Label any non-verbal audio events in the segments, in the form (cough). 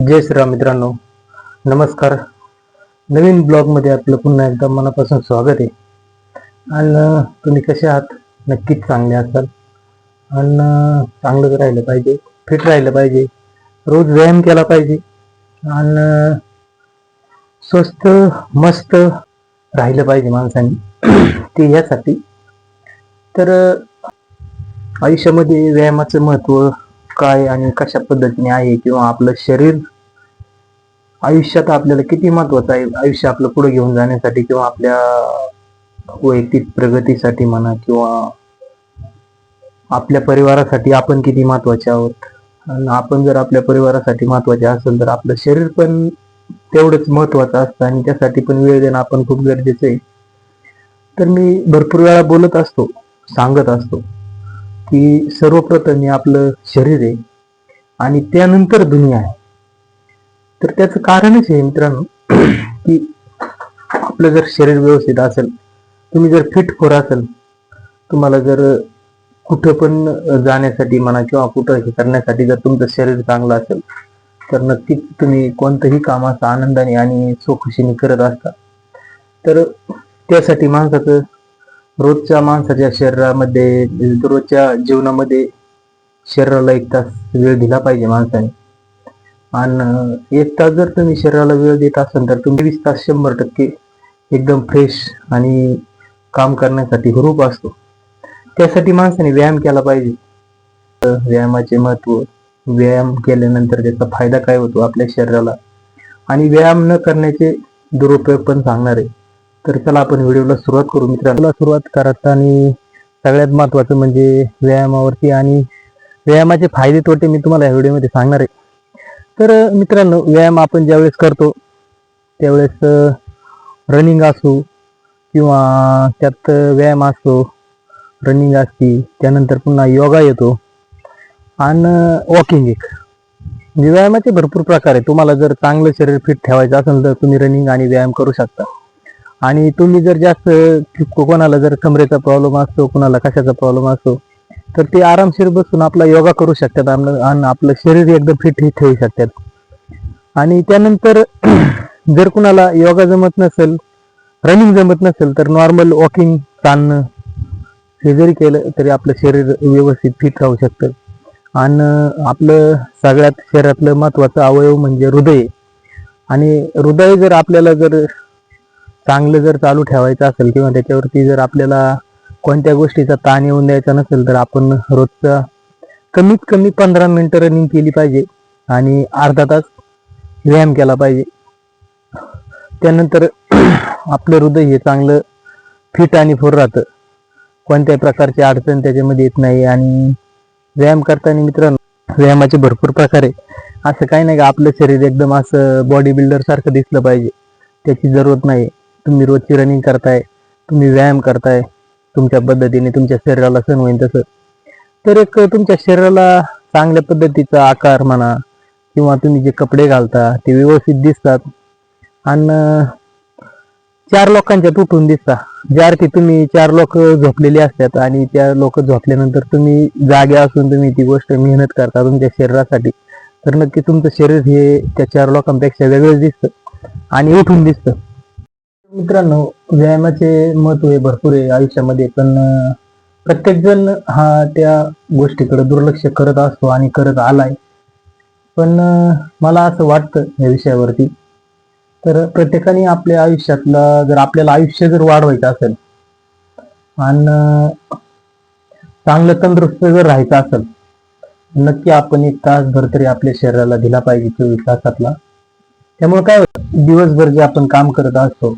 जय श्रीराम मित्रांनो. नमस्कार. नवीन ब्लॉगमध्ये आपलं पुन्हा एकदा मनापासून स्वागत आहे. आणि तुम्ही कसे आहात? नक्कीच चांगले असाल. आणि चांगलं राहिलं पाहिजे. फिट राहिलं पाहिजे. रोज व्यायाम केला पाहिजे. आणि स्वस्त मस्त राहिलं पाहिजे माणसाने. (clears throat) ते यासाठी तर आयुष्यामध्ये व्यायामाचं महत्त्व काय आणि कशा पद्धतीने आहे किंवा आपलं शरीर आयुष्यात आपल्याला किती महत्वाचं आहे? आयुष्य आपलं पुढे घेऊन जाण्यासाठी किंवा आपल्या वैयक्तिक प्रगतीसाठी म्हणा किंवा आपल्या परिवारासाठी आपण किती महत्त्वाचे आहोत? आणि आपण जर आपल्या परिवारासाठी महत्त्वाचे असेल तर आपलं शरीर पण तेवढंच महत्वाचं असतं आणि त्यासाठी पण वेळ देणं आपण खूप गरजेचं आहे. तर मी भरपूर वेळा बोलत असतो सांगत असतो की सर्वप्रथम हे आपलं शरीर आहे आणि त्यानंतर दुनिया आहे. तर त्याचं कारणच आहे मित्रांनो की आपलं जर शरीर व्यवस्थित असेल तुम्ही जर फिट खोर असेल तुम्हाला जर कुठं पण जाण्यासाठी म्हणा किंवा कुठं हे करण्यासाठी जर तुमचं शरीर चांगलं असेल तर नक्कीच तुम्ही कोणतंही काम असं आनंदाने आणि चोखशीने करत असता. तर त्यासाठी माणसाचं रोजच्या माणसाच्या शरीरामध्ये रोजच्या जीवनामध्ये शरीराला एक तास वेळ दिला पाहिजे माणसाने. आणि एक तास जर तुम्ही शरीराला वेळ देत असाल तर तुम्ही वीस तास शंभर टक्के एकदम फ्रेश आणि काम करण्यासाठी हुरूप असतो. त्यासाठी माणसाने व्यायाम केला पाहिजे. तर व्यायामाचे महत्त्व व्यायाम केल्यानंतर त्याचा फायदा काय होतो आपल्या शरीराला? आणि व्यायाम न करण्याचे दुरुपयोग पण सांगणार आहे. तर चला आपण व्हिडिओला सुरुवात करू मित्रांना. सुरुवात करताना आणि सगळ्यात महत्वाचं म्हणजे व्यायामावरती आणि व्यायामाचे फायदे तोटे मी तुम्हाला या व्हिडिओमध्ये सांगणार आहे. तर मित्रांनो व्यायाम आपण ज्यावेळेस करतो त्यावेळेस रनिंग असो किंवा त्यात व्यायाम असतो रनिंग असती त्यानंतर पुन्हा योगा येतो आणि वॉकिंग एक. म्हणजे व्यायामाचे भरपूर प्रकार आहे तुम्हाला जर चांगलं शरीर फिट ठेवायचं असेल तर तुम्ही रनिंग आणि व्यायाम करू शकता. आणि तुम्ही जर जास्त कोणाला जर कमरेचा प्रॉब्लेम असतो कोणाला कशाचा प्रॉब्लेम असतो तर ते आरामशीर बसून आपला योगा करू शकतात. आपलं आणि आपलं शरीर एकदम फिट ही ठेवू शकतात. आणि त्यानंतर (clears throat) जर कुणाला योगा जमत नसेल रनिंग जमत नसेल तर नॉर्मल वॉकिंग चालणं हे जरी केलं तरी आपलं शरीर व्यवस्थित फिट राहू शकतं. आणि आपलं सगळ्यात शरीरातलं महत्वाचं अवयव म्हणजे हृदय. आणि हृदय जर आपल्याला जर चांगलं जर चालू ठेवायचं असेल किंवा त्याच्यावरती जर आपल्याला कोणत्या गोष्टीचा ताण येऊन द्यायचा नसेल तर आपण रोजचा कमीत कमी पंधरा मिनटं रनिंग केली पाहिजे आणि अर्धा तास व्यायाम केला पाहिजे. त्यानंतर (clears throat) आपलं हृदय हे चांगलं फिट आणि फोर राहतं. कोणत्याही प्रकारची अडचण त्याच्यामध्ये येत नाही आणि व्यायाम करताना मित्रांनो व्यायामाचे भरपूर प्रकार आहे असं काही नाही का आपलं शरीर एकदम असं बॉडी बिल्डर सारखं दिसलं पाहिजे. त्याची जरूरत नाही. तुम्ही रोजची रनिंग करताय तुम्ही व्यायाम करताय तुमच्या पद्धतीने तुमच्या शरीराला सण होईल तसं. तर एक तुमच्या शरीराला चांगल्या पद्धतीचा आकार म्हणा किंवा तुम्ही जे कपडे घालता ते व्यवस्थित दिसतात. आणि चार लोकांच्या तुटून दिसता. ज्या अर्थी तुम्ही चार लोक झोपलेले असतात आणि त्या लोक झोपल्यानंतर तुम्ही जागे असून तुम्ही ती गोष्ट मेहनत करता तुमच्या शरीरासाठी तर नक्की तुमचं शरीर हे त्या चार लोकांपेक्षा वेगळंच दिसतं आणि उठून दिसतं. मित्रांनो व्यायामाचे महत्त्व हे भरपूर आहे आयुष्यामध्ये पण प्रत्येक जण हा त्या गोष्टीकडे दुर्लक्ष करत असतो आणि करत आलाय. पण मला असं वाटतं या विषयावरती. तर प्रत्येकाने आपल्या आयुष्यातला जर आपल्याला आयुष्य जर वाढवायचं असेल आणि चांगलं तंदुरुस्त जर राहायचं असेल नक्की आपण एक तासभर तरी आपल्या शरीराला दिला पाहिजे चोवीस तासातला. त्यामुळे काय होतं? दिवसभर जे आपण काम करत असतो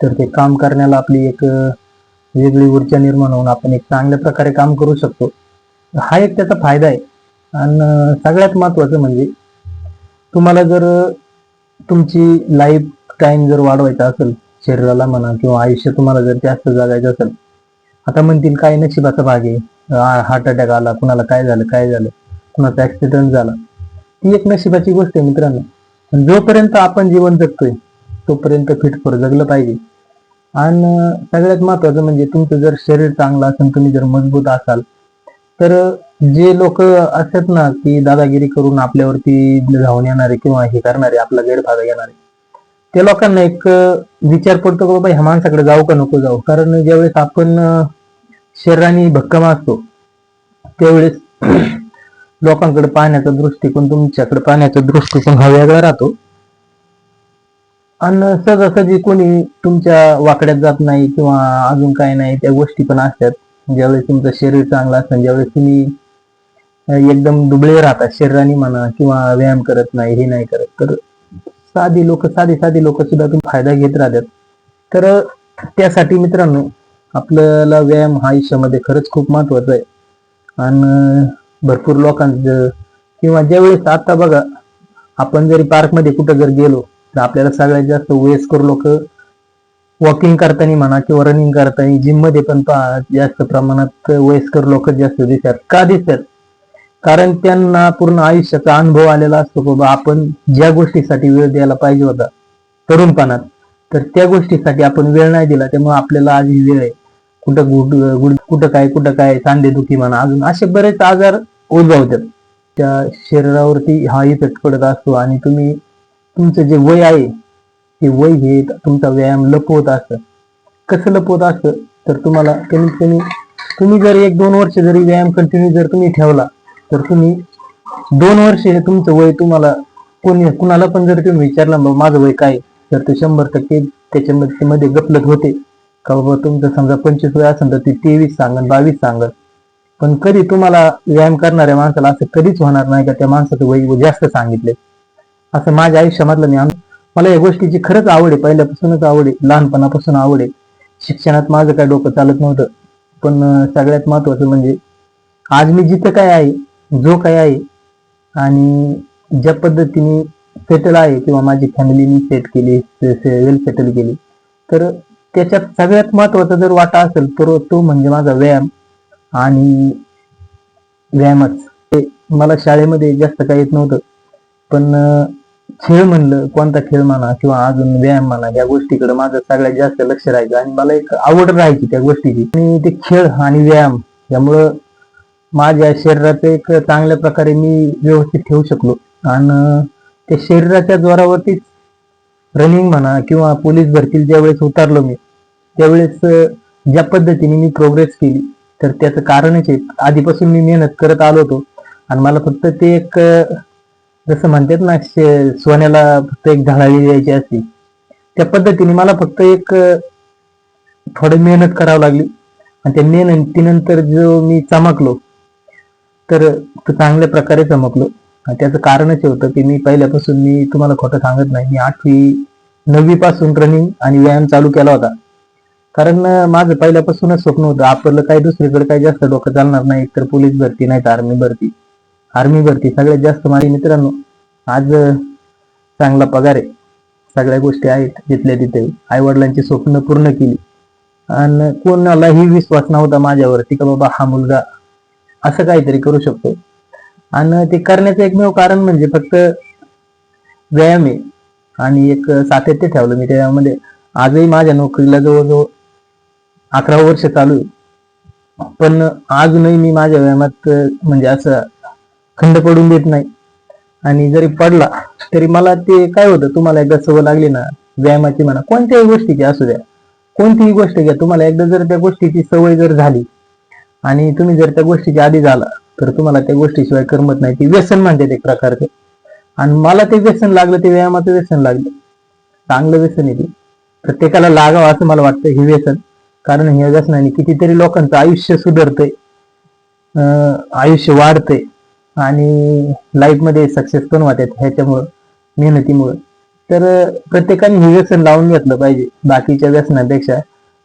तर ते काम करण्याला आपली एक वेगळी ऊर्जा निर्माण होऊन आपण एक चांगल्या प्रकारे काम करू शकतो. हा एक त्याचा फायदा आहे. आणि सगळ्यात महत्वाचं म्हणजे तुम्हाला जर तुमची लाईफ टाईम जर वाढवायचा असेल शरीराला म्हणा किंवा आयुष्य तुम्हाला जर जास्त जगायचं असेल आता म्हणतील काय नशिबाचा भाग आहे. हार्ट अटॅक आला कुणाला काय झालं काय झालं कुणाचा ऍक्सिडेंट झाला. ती एक नशिबाची गोष्ट आहे मित्रांनो. पण जोपर्यंत आपण जीवन जगतोय तोपर्यंत फिट फॉर जगलं पाहिजे. आणि सगळ्यात महत्वाचं म्हणजे तुमचं जर शरीर चांगलं असेल तुम्ही जर मजबूत असाल तर जे लोक असतात ना की दादागिरी करून आपल्यावरती धावून येणारे किंवा हे करणारे आपला गैरफायदा घेणारे त्या लोकांना एक विचार पडतो की बाबा ह्या माणसाकडे जाऊ का नको जाऊ? कारण ज्यावेळेस आपण शरीराने भक्कम असतो त्यावेळेस लोकांकडे पाहण्याचा दृष्टिकोन तुमच्याकडे पाहण्याचा दृष्टिकोन हा वेगळा राहतो. आणि सहजासहजी कोणी तुमच्या वाकड्यात जात नाही किंवा अजून काय नाही त्या गोष्टी पण असतात. ज्यावेळेस तुमचं शरीर चांगलं असतं ज्यावेळेस तुम्ही एकदम दुबळे राहतात शरीराने म्हणा किंवा व्यायाम करत नाही हे नाही करत तर साधी लोक साधी साधी लोक सुद्धा तुम्ही फायदा घेत राहतात. तर त्यासाठी मित्रांनो आपल्याला व्यायाम हा आयुष्यामध्ये खरंच खूप महत्त्वाचा आहे. आणि भरपूर लोकांचं किंवा ज्यावेळेस आता बघा आपण जरी पार्कमध्ये कुठं जर गेलो तर आपल्याला सगळ्यात जास्त वयस्कर लोक वॉकिंग करताना म्हणा किंवा रनिंग करताना जिममध्ये पण जास्त प्रमाणात वयस्कर लोक जास्त दिसतात. का दिसतात? कारण त्यांना पूर्ण आयुष्याचा अनुभव आलेला असतो बाबा आपण ज्या गोष्टीसाठी वेळ द्यायला पाहिजे होता तरुणपणात तर त्या गोष्टीसाठी आपण वेळ नाही दिला त्यामुळे आपल्याला आज ही वेळ आहे. कुठं गुड गुड कुठं काय कुठं काय सांधेदुखी म्हणा अजून असे बरेच आजार उद्भवतात. त्या शरीरावरती हा इफेक्ट पडत असतो आणि तुम्ही तुमचं जे वय आहे ते वय हे तुमचा व्यायाम लपवत असतं. कसं लपवत असतं? तर तुम्हाला कमीत कमी तुम्ही जर एक दोन वर्ष जरी व्यायाम कंटिन्यू जर तुम्ही ठेवला तर तुम्ही दोन वर्ष हे तुमचं वय तुम्हाला कोणी कुणाला पण जर तुम्ही विचारलं बाबा माझं वय काय? तर ते शंभर टक्के त्याच्यामध्ये मध्ये गपलत होते. का बाबा तुमचं समजा पंचवीस वय असेल तर ते तेवीस सांगन बावीस सांगन. पण कधी तुम्हाला व्यायाम करणाऱ्या माणसाला असं कधीच होणार नाही का त्या माणसाचं वय जास्त सांगितले असं माझ्या आयुष्यामधलं मी मला या गोष्टीची खरंच आवड आहे. पहिल्यापासूनच आवड आहे. लहानपणापासून आवड आहे. शिक्षणात माझं काय डोकं चालत नव्हतं. पण सगळ्यात महत्वाचं म्हणजे आज मी जिथं काय आहे जो काय आहे आणि ज्या पद्धतीने सेटल आहे किंवा माझी फॅमिलीनी सेट केली वेल सेटल केली तर त्याच्यात सगळ्यात महत्त्वाचा जर वाटा असेल तर तो म्हणजे माझा व्यायाम आणि व्यायामच. ते मला शाळेमध्ये जास्त काही येत नव्हतं. पण खेळ म्हणलं कोणता खेळ म्हणा किंवा अजून व्यायाम म्हणा या गोष्टीकडे माझं सगळ्यात जास्त लक्ष राहायचं आणि मला एक आवड राहायची त्या गोष्टीची. आणि ते खेळ आणि व्यायाम यामुळं माझ्या शरीराचं एक चांगल्या प्रकारे मी व्यवस्थित ठेवू शकलो. आणि त्या शरीराच्या जोरावरतीच रनिंग म्हणा किंवा पोलीस भरतील ज्यावेळेस उतारलो मी त्यावेळेस ज्या पद्धतीने मी प्रोग्रेस केली तर त्याचं कारणच आहे. आधीपासून मी मेहनत करत आलो होतो आणि मला फक्त ते एक जसं म्हणतात ना सोन्याला फक्त एक ढाळाळी द्यायची असते. त्या पद्धतीने मला फक्त एक थोडी मेहनत करावी लागली. आणि त्या मेहनतीनंतर जो मी चमकलो तर तो चांगल्या प्रकारे चमकलो. आणि त्याचं कारणच होतं की मी पहिल्यापासून मी तुम्हाला खोटं सांगत नाही. मी आठवी नववी पासून रनिंग आणि व्यायाम चालू केला होता. कारण माझं पहिल्यापासूनच स्वप्न होतं आपलं काही दुसरीकडे काही जास्त डोकं चालणार नाही एकतर पोलीस भरती नाही तर आर्मी भरती. आर्मी भरती. सगळ्यात जास्त माझे मित्रांनो आज चांगला पगार आहे. सगळ्या गोष्टी आहेत जिथल्या तिथे. आई वडिलांची स्वप्न पूर्ण केली. आणि कोणालाही विश्वास नव्हता माझ्यावरती का बाबा हा मुलगा असं काहीतरी करू शकतो. आणि ते करण्याचं एकमेव कारण म्हणजे फक्त व्यायाम आहे. आणि एक सातत्य ठेवलं मी त्यामध्ये. आजही माझ्या नोकरीला जवळजवळ अकरा वर्ष चालू आहे. पण अजूनही मी माझ्या व्यायामात म्हणजे असं खंड पडून देत नाही. आणि जरी पडला तरी मला ते काय होतं? तुम्हाला एकदा सवय लागली ना व्यायामाची म्हणा कोणत्याही गोष्टीची असू द्या. कोणतीही गोष्ट घ्या तुम्हाला एकदा जर त्या गोष्टीची सवय जर झाली आणि तुम्ही जर त्या गोष्टीच्या आधी झाला तर तुम्हाला त्या गोष्टीशिवाय करमत नाही. ती व्यसन म्हणतात एक प्रकारचं. आणि मला ते व्यसन लागलं ते व्यायामाचं व्यसन लागलं. चांगलं व्यसन आहे ते. प्रत्येकाला लागावं असं मला वाटतं हे व्यसन. कारण ह्या व्यसनाने कितीतरी लोकांचं आयुष्य सुधारतंय. आयुष्य वाढतंय. आणि लाईफमध्ये सक्सेस पण वाटत ह्याच्यामुळं मेहनतीमुळं. तर प्रत्येकाने हे व्यसन लावून घेतलं पाहिजे. बाकीच्या व्यसनापेक्षा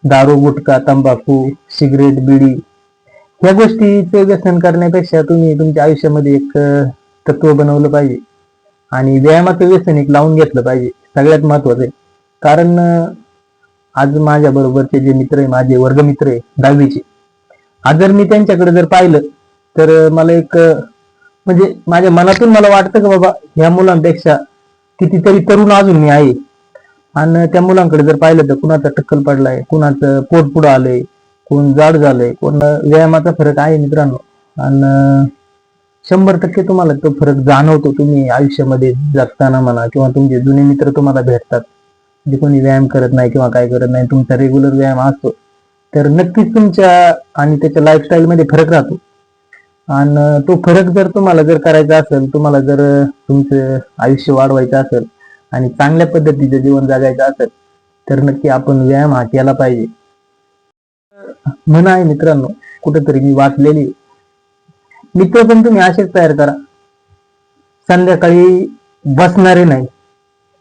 दारू गुटखा तंबाखू सिगरेट बिडी ह्या गोष्टीचं व्यसन करण्यापेक्षा तुम्ही तुमच्या आयुष्यामध्ये एक तत्व बनवलं पाहिजे. आणि व्यायामाचं व्यसन एक लावून घेतलं पाहिजे. सगळ्यात महत्वाचं आहे. कारण आज माझ्या बरोबरचे जे मित्र आहे माझे वर्गमित्र आहे दहावीचे. आज जर मी त्यांच्याकडे जर पाहिलं तर मला एक म्हणजे माझ्या मनातून मला वाटतं का बाबा ह्या मुलांपेक्षा कितीतरी तरुण अजून मी आहे. आणि त्या मुलांकडे जर पाहिलं तर कुणाचा टक्कल पडलाय कुणाचं पोट पुढं आलंय कोण जाड झालंय कोण व्यायामाचा फरक आहे मित्रांनो. आणि शंभर टक्के तुम्हाला तो फरक जाणवतो तुम्ही आयुष्यामध्ये जगताना म्हणा किंवा तुमचे जुने मित्र तुम्हाला भेटतात. जे कोणी व्यायाम करत नाही किंवा काय करत नाही तुमचा रेग्युलर व्यायाम असतो. तर नक्कीच तुमच्या आणि त्याच्या लाईफस्टाईल मध्ये फरक राहतो. आणि तो फरक जर तुम्हाला जर करायचा असेल तुम्हाला जर तुमचं आयुष्य वाढवायचं असेल आणि चांगल्या पद्धतीचं जीवन जगायचं असेल तर नक्की आपण व्यायाम हा केला पाहिजे. म्हण आहे मित्रांनो कुठेतरी मी वाचलेली मित्र पण तुम्ही असेच तयार करा. संध्याकाळी बसणारे नाही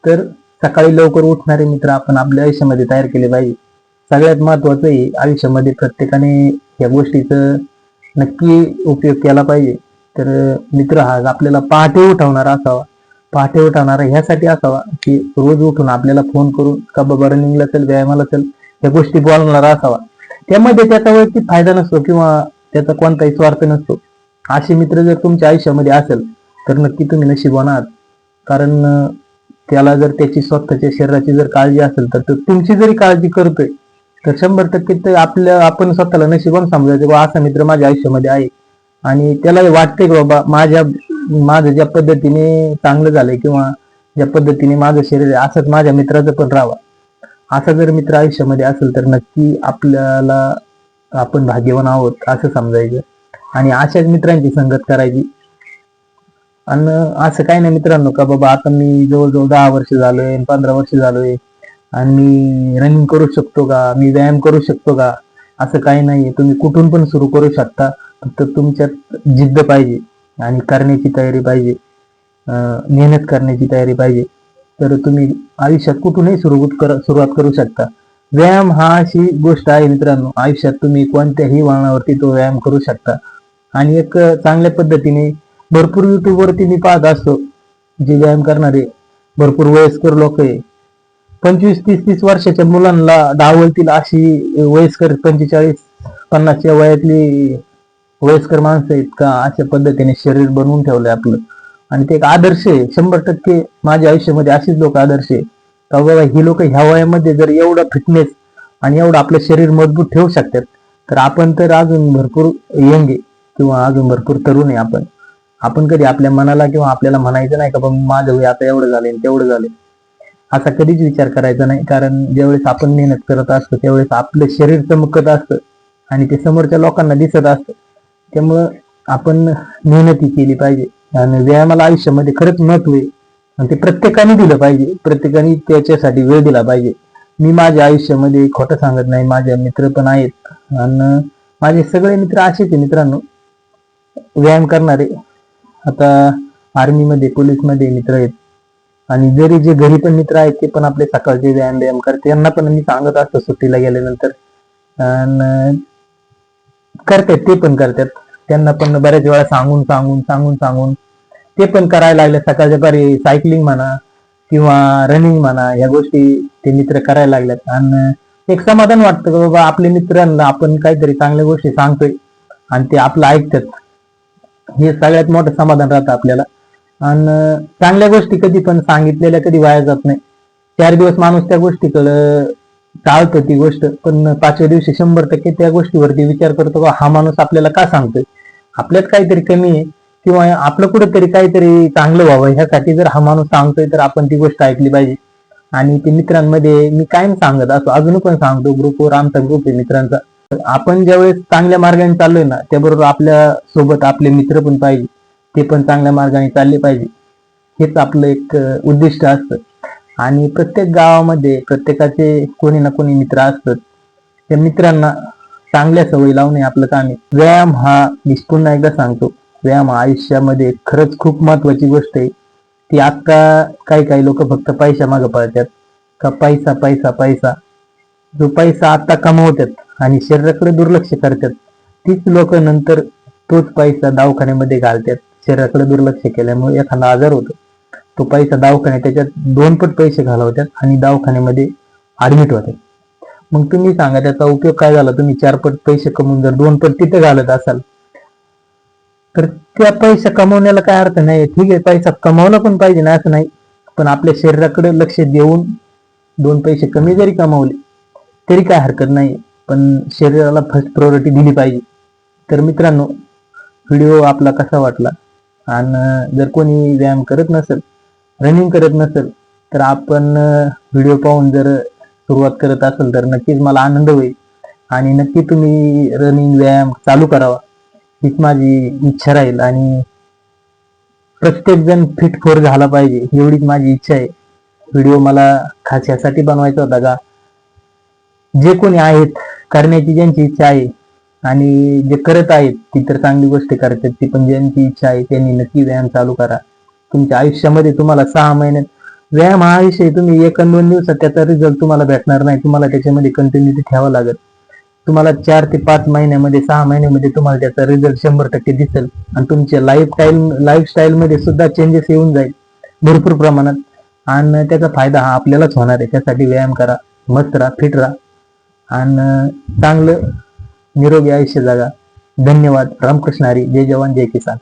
तर सकाळी लवकर उठणारे मित्र आपण आपल्या आयुष्यामध्ये तयार केले पाहिजे. सगळ्यात महत्वाचं आहे आयुष्यामध्ये प्रत्येकाने या गोष्टीचं नक्की उपयोग केला पाहिजे. तर मित्र हा आपल्याला पहाटे उठवणारा असावा. पहाटे उठवणारा ह्यासाठी असावा की रोज उठून आपल्याला फोन करून का बाबा रनिंगला चल व्यायामाला चल या गोष्टी बोलणारा असावा. त्यामध्ये त्याचा वैयक्तिक फायदा नसतो किंवा त्याचा कोणताही स्वार्थ नसतो. असे मित्र जर तुमच्या आयुष्यामध्ये असेल तर नक्की तुम्ही नशीबवान आहात कारण त्याला जर त्याची स्वतःच्या शरीराची जर काळजी असेल तर तुमची जरी काळजी करतोय तर शंभर टक्के ते आपल्या आपण स्वतःला नशिबान समजायचं बा असा मित्र माझ्या आयुष्यामध्ये आहे. आणि त्याला वाटतंय की बाबा माझ्या माझं ज्या पद्धतीने चांगलं झालंय किंवा ज्या पद्धतीने माझं शरीर आहे असंच माझ्या मित्राचं पण राहावा. असा जर मित्र आयुष्यामध्ये असेल तर नक्की आपल्याला आपण भाग्यवान आहोत असं समजायचं. आणि अशाच मित्रांची संगत करायची. आणि असं काही नाही मित्रांनो का बाबा आता मी जवळजवळ दहा वर्ष झालोय पंधरा वर्ष झालोय. आणि मी रनिंग करू शकतो का? मी व्यायाम करू शकतो का? असं काही नाही तुम्ही कुठून पण सुरू करू शकता. फक्त तुमच्यात जिद्द पाहिजे आणि करण्याची तयारी पाहिजे. मेहनत करण्याची तयारी पाहिजे. तर तुम्ही आयुष्यात कुठूनही सुरू कर सुरुवात करू शकता. व्यायाम हा अशी गोष्ट आहे मित्रांनो. आयुष्यात तुम्ही कोणत्याही वळणावरती तो व्यायाम करू शकता. आणि एक चांगल्या पद्धतीने भरपूर युट्यूबवरती मी पाहत असतो. जे व्यायाम करणारे भरपूर वयस्कर लोक आहे. पंचवीस तीस तीस वर्षाच्या मुलांना डावलतील अशी वयस्कर पंचेचाळीस पन्नासच्या वयातली वयस्कर माणसं आहेत का? अशा पद्धतीने शरीर बनवून ठेवलंय आपलं. आणि ते एक आदर्श आहे. शंभर टक्के माझ्या आयुष्यामध्ये अशीच लोक आदर्श आहे. का बाबा ही लोक ह्या वयामध्ये जर एवढा फिटनेस आणि एवढं आपलं शरीर मजबूत ठेवू शकतात तर आपण तर अजून भरपूर यंग आहे किंवा अजून भरपूर तरुण आहे आपण. आपण कधी आपल्या मनाला किंवा आपल्याला म्हणायचं नाही का बाबा माझं वय आता एवढं झालंय तेवढं झालंय. असा कधीच विचार करायचा नाही. कारण ज्यावेळेस आपण मेहनत करत असतो त्यावेळेस आपलं शरीर चमकत असतं आणि ते समोरच्या लोकांना दिसत असतं. त्यामुळं आपण मेहनती केली पाहिजे. आणि व्यायामाला आयुष्यामध्ये खरंच महत्त्व आहे. आणि ते प्रत्येकाने दिलं पाहिजे. प्रत्येकाने त्याच्यासाठी वेळ दिला पाहिजे. मी माझ्या आयुष्यामध्ये खोटं सांगत नाही. माझे मित्र पण आहेत. आणि माझे सगळे मित्र असेच आहे मित्रांनो. व्यायाम करणारे. आता आर्मीमध्ये पोलीसमध्ये मित्र आहेत. आणि जरी जे घरी पण मित्र आहेत ते पण आपले सकाळचे व्यायाम व्यायाम करते यांना पण मी सांगत असतो सुट्टीला गेल्यानंतर. करतात ते पण करतात. त्यांना पण बऱ्याच वेळा सांगून सांगून सांगून सांगून. ते पण करायला लागले सकाळच्या पारी सायकलिंग म्हणा किंवा रनिंग म्हणा या गोष्टी ते मित्र करायला लागल्यात आणि एक समाधान वाटतं की बाबा आपल्या मित्रांना आपण काहीतरी चांगल्या गोष्टी सांगतोय आणि ते आपलं ऐकतात. हे सगळ्यात मोठं समाधान राहतं आपल्याला. आणि चांगल्या गोष्टी कधी पण सांगितलेल्या कधी वाया जात नाही. चार दिवस माणूस त्या गोष्टीकडं टाळतो ती गोष्ट पण पाचव्या दिवशी शंभर टक्के त्या गोष्टीवरती विचार करतो का हा माणूस आपल्याला का सांगतोय? आपल्यात काहीतरी कमी आहे किंवा आपलं कुठेतरी काहीतरी चांगलं व्हावं ह्यासाठी जर हा माणूस सांगतोय तर आपण ती गोष्ट ऐकली पाहिजे. आणि ते मित्रांमध्ये मी कायम सांगत असतो अजून पण सांगतो ग्रुपवर आमचा ग्रुप आहे मित्रांचा. आपण ज्यावेळेस चांगल्या मार्गाने चाललोय ना त्याबरोबर आपल्यासोबत आपले मित्र पण पाहिजे. ते पण चांगल्या मार्गाने चालले पाहिजे. हेच आपलं एक उद्दिष्ट असतं. आणि प्रत्येक गावामध्ये प्रत्येकाचे कोणी ना कोणी मित्र असतात. त्या मित्रांना चांगल्या सवयी लावणे आपलं काम आहे. व्यायाम हा मी पुन्हा एकदा सांगतो व्यायाम हा आयुष्यामध्ये खरंच खूप महत्वाची गोष्ट आहे. ती आत्ता काही काही लोक फक्त पैशा मागं पळतात. का पैसा पैसा पैसा. जो पैसा आत्ता कमवतात आणि शरीराकडे दुर्लक्ष करतात तीच लोक नंतर तोच पैसा दवाखान्यामध्ये घालतात. शरीराकडे दुर्लक्ष केल्यामुळे एखादा आजार होतो. तो पैसा दवाखान्यात त्याच्यात दोन पट पैसे घालवतात आणि दवाखान्यामध्ये ऍडमिट होते मग तुम्ही सांगा त्याचा उपयोग काय झाला? तुम्ही चार पट पैसे कमवून जर दोन पट तिथे घालत असाल तर त्या पैसा कमवण्याला काय अर्थ नाही ठीक आहे पैसा कमावला पण पाहिजे ना असं नाही. पण आपल्या शरीराकडे लक्ष देऊन दोन पैसे कमी जरी कमावले तरी काय हरकत नाही पण शरीराला फर्स्ट प्रायोरिटी दिली पाहिजे. तर मित्रांनो व्हिडिओ आपला कसा वाटला? आणि जर कोणी व्यायाम करत नसेल रनिंग करत नसेल तर आपण व्हिडिओ पाहून जर सुरुवात करत असेल तर नक्कीच मला आनंद होईल. आणि नक्की तुम्ही रनिंग व्यायाम चालू करावा हीच माझी इच्छा राहील. आणि प्रत्येक जण फिट फोर झाला पाहिजे एवढीच माझी इच्छा आहे. व्हिडिओ मला खास यासाठी बनवायचा होता का जे कोणी आहेत करण्याची ज्यांची इच्छा आहे आणि जे करत आहेत ती तर चांगली गोष्ट आहेत ती पण ज्यांची इच्छा आहे त्यांनी नक्की व्यायाम चालू करा. तुमच्या आयुष्यामध्ये तुम्हाला सहा महिन्यात व्यायाम हा विषय तुम्ही एक दोन दिवसात त्याचा रिझल्ट तुम्हाला भेटणार नाही. तुम्हाला त्याच्यामध्ये कंटिन्युटी ठेवावं लागेल. तुम्हाला चार ते पाच महिन्यामध्ये सहा महिन्यामध्ये तुम्हाला त्याचा रिझल्ट शंभर टक्के दिसेल. आणि तुमच्या लाईफ स्टाईल लाईफस्टाईल मध्ये सुद्धा चेंजेस येऊन जाईल भरपूर प्रमाणात. आणि त्याचा फायदा हा आपल्यालाच होणार आहे. त्यासाठी व्यायाम करा मस्त राहा फिट राहा. आणि चांगलं निरोगी आयुष्य जगा. धन्यवाद. रामकृष्ण हरी. जय जवान जय किसान.